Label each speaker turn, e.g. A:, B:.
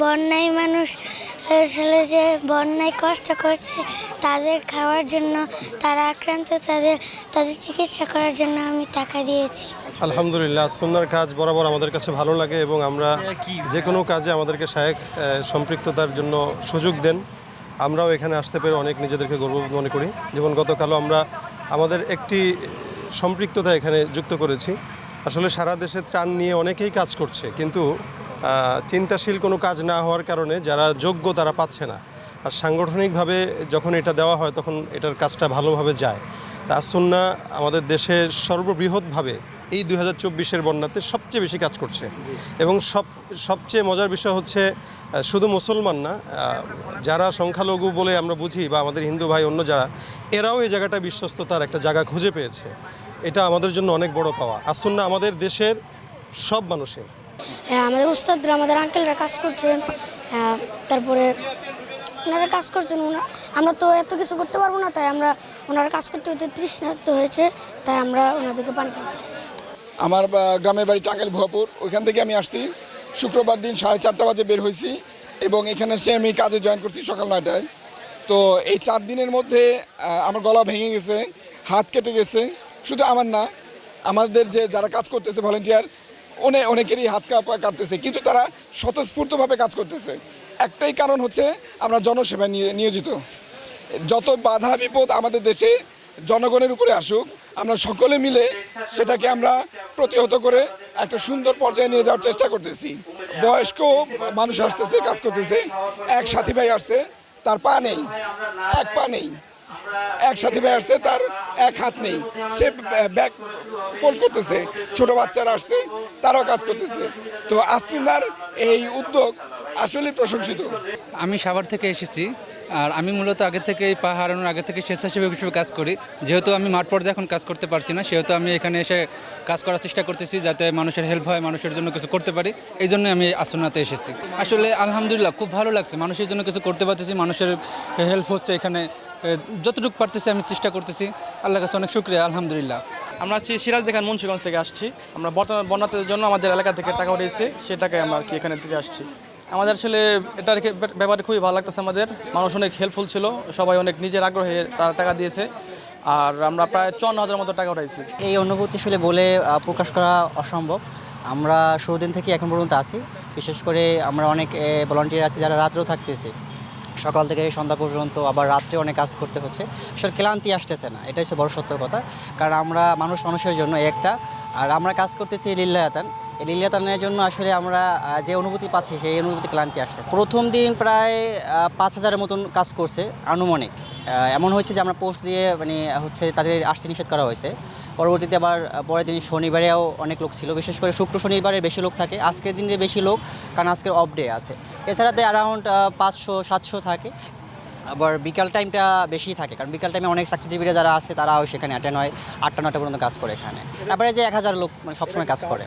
A: বন্যায় মানুষ আসলে যে বন্যায় কষ্ট করছে তাদের খাওয়ার জন্য তারা আক্রান্ত তাদের তাদের চিকিৎসা করার জন্য আমি টাকা দিয়েছি।
B: আলহামদুলিল্লাহ সুন্নার কাজ বরাবর আমাদের কাছে ভালো লাগে এবং আমরা যে কোনো কাজে আমাদেরকে আহ, সম্পৃক্ততার জন্য সুযোগ দেন। আমরাও এখানে আসতে পেরে অনেক নিজেদেরকে গর্ব মনে করি। যেমন গতকালও আমরা আমাদের একটি সম্পৃক্ততা এখানে যুক্ত করেছি। আসলে সারা দেশে ত্রাণ নিয়ে অনেকেই কাজ করছে কিন্তু চিন্তাশীল কোনো কাজ না হওয়ার কারণে যারা যোগ্য তারা পাচ্ছে না। আর সাংগঠনিকভাবে যখন এটা দেওয়া হয় তখন এটার কাজটা ভালোভাবে যায়। তা আসন্না আমাদের দেশের সর্ববৃহৎভাবে এই দুই হাজার চব্বিশের বন্যাতে সবচেয়ে বেশি কাজ করছে। এবং সব, সবচেয়ে মজার বিষয় হচ্ছে শুধু মুসলমান না যারা সংখ্যালঘু বলে আমরা বুঝি বা আমাদের হিন্দু ভাই অন্য যারা, এরাও এই জায়গাটা বিশ্বস্ততার একটা জায়গা খুঁজে পেয়েছে। এটা আমাদের জন্য অনেক বড় পাওয়া। আসন্না আমাদের দেশের সব মানুষের।
C: আমাদের উস্তাদরা আমাদের আঙ্কেলরা কাজ করছেন। হ্যাঁ, তারপরে ওনারা কাজ করছেন। ওনা আমরা তো এত কিছু করতে পারব না তাই আমরা ওনারা কাজ করতে করতে তৃষ্ণার্ত হয়েছে তাই আমরা ওনাদেরকে পানি খাওয়াতে এসেছি
D: আমার গ্রামের বাড়ি টাঙ্গাইল ভুয়াপুর। ওইখান থেকে আমি আসছি। শুক্রবার দিন সাড়ে চারটা বাজে বের হয়েছি এবং এখানে এসে আমি কাজে জয়েন করছি সকাল নয়টায়। তো এই চার দিনের মধ্যে আমার গলা ভেঙে গেছে হাত কেটে গেছে। শুধু আমার না আমাদের যে যারা কাজ করতেছে ভলেন্টিয়ার অনেক অনেকেরই হাত কাটতেছে কিন্তু তারা স্বতঃস্ফূর্তভাবে কাজ করতেছে। একটাই কারণ হচ্ছে আমরা জনসেবায় নিয়ে, নিয়োজিত। যত বাধা, বিপদ আমাদের দেশে জনগণের উপরে আসুক, আমরা সকলে মিলে সেটাকে আমরা প্রতিহত করে একটা সুন্দর পর্যায়ে নিয়ে যাওয়ার চেষ্টা করতেছি। বয়স্ক মানুষ আসতেছে, কাজ করতেছে। এক সাথী ভাই আসছে, তার পা নেই, এক পা নেই। এক সাথী আসছে, তার এক হাত নেই। সে ব্যাগ ফোল্ড করতেছে, ছোট বাচ্চারা আসছে, তারাও কাজ করতেছে। তো আসুন্দার এই উদ্যোগ আসলে প্রশংসিত।
E: আমি সাভার থেকে এসেছি, আর আমি মূলত আগে থেকে এই পা হারানোর, আগে থেকে স্বেচ্ছাসেবক হিসেবে কাজ করি। যেহেতু আমি মাঠ পর্যায়ে এখন কাজ করতে পারছি না, সেহেতু আমি এখানে এসে কাজ করার চেষ্টা করতেছি যাতে মানুষের হেল্প হয়, মানুষের জন্য কিছু করতে পারি। এই জন্য আমি আসনাতে এসেছি। আসলে আলহামদুলিল্লাহ, খুব ভালো লাগছে। মানুষের জন্য কিছু করতে পারতেছি, মানুষের হেল্প হচ্ছে এখানে। যতটুকু পারতেছি আমি চেষ্টা করতেছি। আল্লাহ কাছে অনেক শুক্রিয়া আলহামদুলিল্লাহ।
F: আমরা আছি সিরাজ দেখান মুন্সিগঞ্জ থেকে আসছি। আমরা বর্তমান বন্যাতের জন্য আমাদের এলাকা থেকে টাকা উঠেছে সে টাকায় আমরা আর কি এখানে থেকে আসছি। আমাদের আসলে এটার খে- ব্যাপারে খুবই ভালো লাগতেছে আমাদের। মানুষ অনেক হেল্পফুল ছিল সবাই অনেক নিজের আগ্রহে তারা টাকা দিয়েছে। আর আমরা প্রায় চুয়ান্ন হাজার মতো টাকা উঠাইছি।
G: এই অনুভূতি আসলে বলে প্রকাশ করা অসম্ভব। আমরা শুরু দিন থেকে এখন পর্যন্ত আছি। বিশেষ করে আমরা অনেক ভলান্টিয়ার আছি যারা রাত্রেও থাকতেছে। সকাল থেকে সন্ধ্যা পর্যন্ত আবার রাত্রে অনেক কাজ করতে হচ্ছে। আসলে ক্লান্তি আসতেছে না, এটাই হচ্ছে বড় সত্য কথা। কারণ আমরা মানুষ মানুষের জন্য একটা, আর আমরা কাজ করতেছি লিল্লায়াতান এই লিল্লায়াতানের জন্য আসলে আমরা যে অনুভূতি পাচ্ছি সেই অনুভূতি ক্লান্তি আসতেছে। প্রথম দিন প্রায় পাঁচ হাজারের মতন কাজ করছে আনুমানিক। এমন হয়েছে যে আমরা পোস্ট দিয়ে মানে হচ্ছে তাদের আসতে নিষেধ করা হয়েছে। পরবর্তীতে আবার পরের দিন শনিবারেও অনেক লোক ছিল। বিশেষ করে শুক্র শনিবারে বেশি লোক থাকে। আজকের দিনে বেশি লোক, কারণ আজকের অফ ডে আছে। এছাড়াতে অ্যারাউন্ড পাঁচশো, সাতশো থাকে। আবার বিকাল টাইমটা বেশি থাকে, কারণ বিকাল টাইমে অনেক চাকরিজীবীরা যারা আছে, তারাও সেখানে অ্যাটেন্ড হয়। আটটা নটা পর্যন্ত কাজ করে এখানে। তারপরে যে এক হাজার লোক মানে সবসময় কাজ করে।